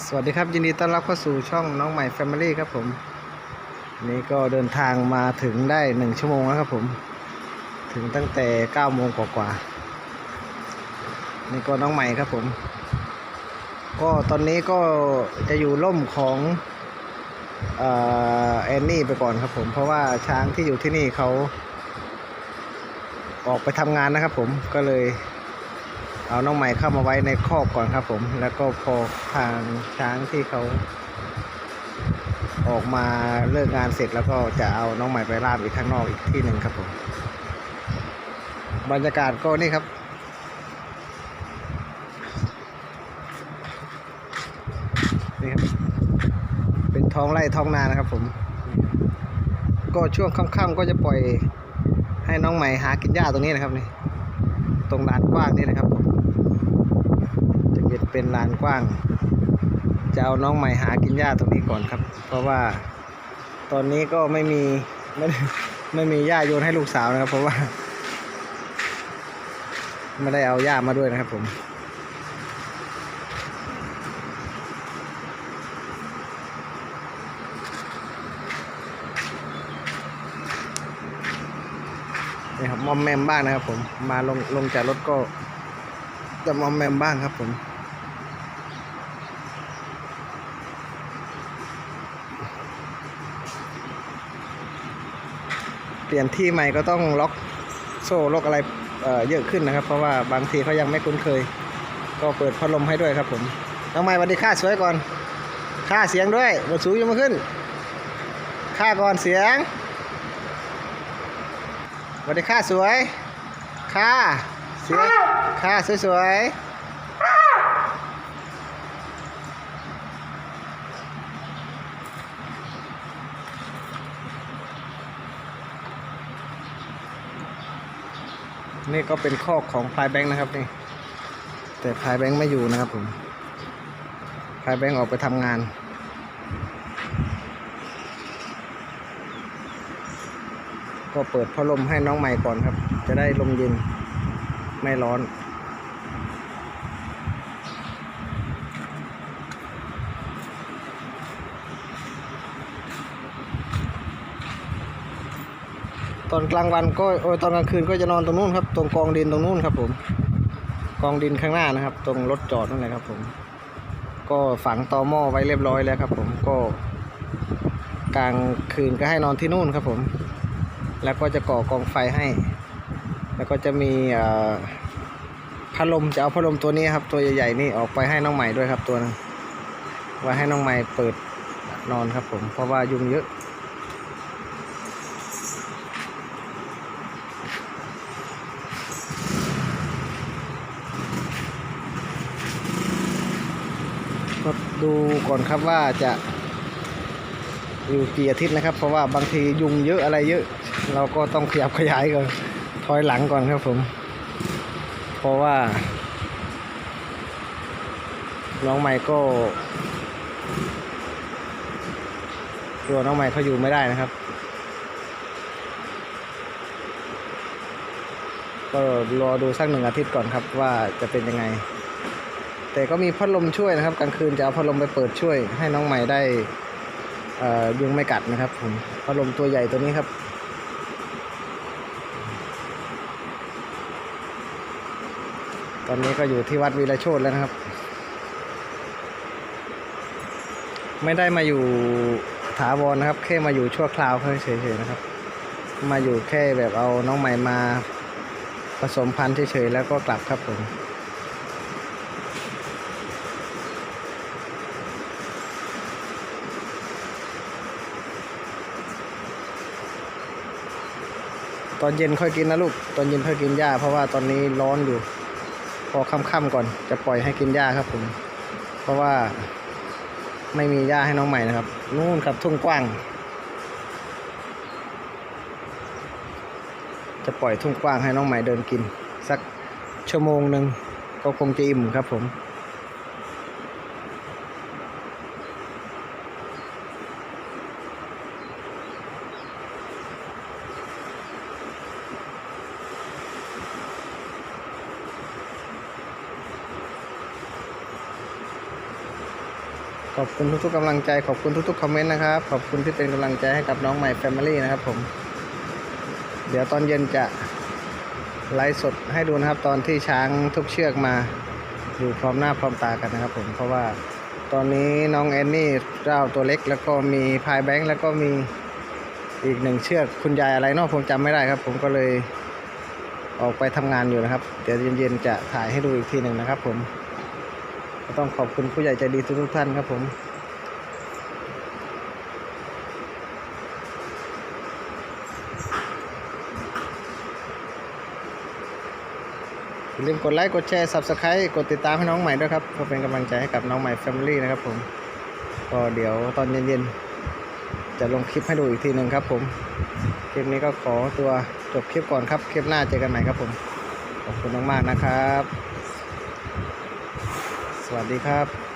สวัสดีครับ ยินดีต้อนรับเข้าสู่ช่องน้องใหม่ Family ครับผมนนี้ก็เดินทางมาถึงได้หนึ่งชั่วโมงแล้วครับผม ถึงตั้งแต่เก้าโมงกว่าๆนี่ก็น้องใหม่ครับผม ก็ตอนนี้ก็จะอยู่ร่มของเอ่อแอนนี่ไปก่อนครับผม เพราะว่าช้างที่อยู่ที่นี่เขาออกไปทำงานนะครับผมก็เลย เอาน้องใหม่เข้ามาไว้ในคอกก่อนครับผม แล้วก็พอทางช้างที่เขา ออกมาเลิกงานเสร็จแล้วก็จะเอาน้องใหม่ไปลาบอีกข้างนอกอีกที่หนึ่งครับผม บรรยากาศก็นี่ครับ นี่ครับ เป็นท้องไร่ท้องนานะครับผม ก็ช่วงค่ำๆก็จะปล่อยให้น้องใหม่หากินหญ้าตรงนี้นะครับนี่ ตรงลานกว้างนี่นะครับ จะเป็นเป็นลานกว้าง จะเอาน้องใหม่หากินหญ้าตรงนี้ก่อนครับ เพราะว่าตอนนี้ก็ไม่มีไม่ได้ไม่มีหญ้าโยนให้ลูกสาวนะครับ เพราะว่า ไม่ได้เอาหญ้ามาด้วยนะครับผม นี่ครับมอมแมมบ้างนะครับผมมาลงลงจากรถก็จะมอมแมมบ้างครับผมเปลี่ยนที่ใหม่ก็ต้องล็อกโซ่ล็อกอะไรเเยอะขึ้นนะครับ เพราะว่าบางทีเขายังไม่คุ้นเคย ก็เปิดพัดลมให้ด้วยครับผมน้องใหม่วัสดีค่าสวยก่อน ค่าเสียงด้วยบนสูงยังมาขึ้น ค่าก่อนเสียง สวัสดีค่ะสวย ค่ะสียค่ะสวยสวยนี่ก็เป็นคอกของพายแบงค์นะครับนี่ แต่พายแบงค์ไม่อยู่นะครับผมพายแบงค์ออกไปทำงาน ก็เปิดพัดลมให้น้องใหม่ก่อนครับ จะได้ลมเย็นไม่ร้อน ตอนกลางวันก็โอ้ยตอนกลางคืนก็จะนอนตรงนู้นครับ ตรงกองดินตรงนู้นครับผม กองดินข้างหน้านะครับ ตรงรถจอดนั่นแหละครับผม ก็ฝังตอหม้อไว้เรียบร้อยแล้วครับ ผมก็กลางคืนก็ให้นอนที่นู่นครับผม แล้วก็จะก่อกองไฟให้ แล้วก็จะมีพัดลมจะเอาพัดลมตัวนี้ครับ ตัวใหญ่ๆนี่ออกไปให้น้องใหม่ด้วยครับตัวนึงไว้ให้น้องใหม่เปิดนอนครับผมเพราะว่ายุงเยอะก็ดูก่อนครับว่าจะ อยู่กี่อาทิตย์นะครับ เพราะว่าบางทียุงเยอะอะไรเยอะ เราก็ต้องขยับขยายก่อนถอยหลังก่อนครับผม เพราะว่าน้องใหม่ก็ตัวน้องใหม่เขาอยู่ไม่ได้นะครับ ก็รอดูสักหนึ่งอาทิตย์ก่อนครับว่าจะเป็นยังไง แต่ก็มีพัดลมช่วยนะครับกลางคืนจะเอาพัดลมไปเปิดช่วย ให้น้องใหม่ได้ ยุงไม่กัดนะครับผมพัดลมตัวใหญ่ตัวนี้ครับ ตอนนี้ก็อยู่ที่วัดวีระโชตแล้วนะครับ ไม่ได้มาอยู่ถาวรนะครับ แค่มาอยู่ชั่วคราวเฉยๆนะครับ มาอยู่แค่แบบเอาน้องใหม่มาผสมพันธุ์เฉยๆแล้วก็กลับครับผม ตอนเย็นค่อยกินนะลูก ตอนเย็นค่อยกินหญ้า เพราะว่าตอนนี้ร้อนอยู่ พอค่ำๆก่อนจะปล่อยให้กินหญ้าครับผม เพราะว่าไม่มีหญ้าให้น้องใหม่นะครับ นู่นครับทุ่งกว้าง จะปล่อยทุ่งกว้างให้น้องใหม่เดินกิน สักชั่วโมงหนึ่งก็คงจะอิ่มครับผม ขอบคุณทุกๆกำลังใจ ขอบคุณทุกๆคอมเมนต์นะครับ ขอบคุณที่เป็นกำลังใจให้กับน้องใหม่แฟมิลี่นะครับผม เดี๋ยวตอนเย็นจะไลฟ์สดให้ดูนะครับ ตอนที่ช้างทุกเชือกมาอยู่พร้อมหน้าพร้อมตากันนะครับผมเพราะว่าตอนนี้น้องแอนนี่เจ้าตัวเล็กแล้วก็มีพายแบงค์แล้วก็มีอีกหนึ่งเชือกคุณยายอะไรเนาะผมจำไม่ได้ครับ ผมก็เลยออกไปทำงานอยู่นะครับ เดี๋ยวเย็นๆจะถ่ายให้ดูอีกทีหนึ่งนะครับผม ก็ต้องขอบคุณผู้ใหญ่ใจดีทุกๆท่านครับผม อย่าลืมกดไลค์กดแชร์ Subscribe กดติดตามให้น้องใหม่ด้วยครับเพื่อเป็นกำลังใจให้กับน้องใหม่ Family นะครับผม ก็เดี๋ยวตอนเย็นๆ จะลงคลิปให้ดูอีกทีหนึ่งครับผม คลิปนี้ก็ขอตัวจบคลิปก่อนครับ คลิปหน้าเจอกันใหม่ครับผม ขอบคุณมากๆนะครับ วัสดีครับ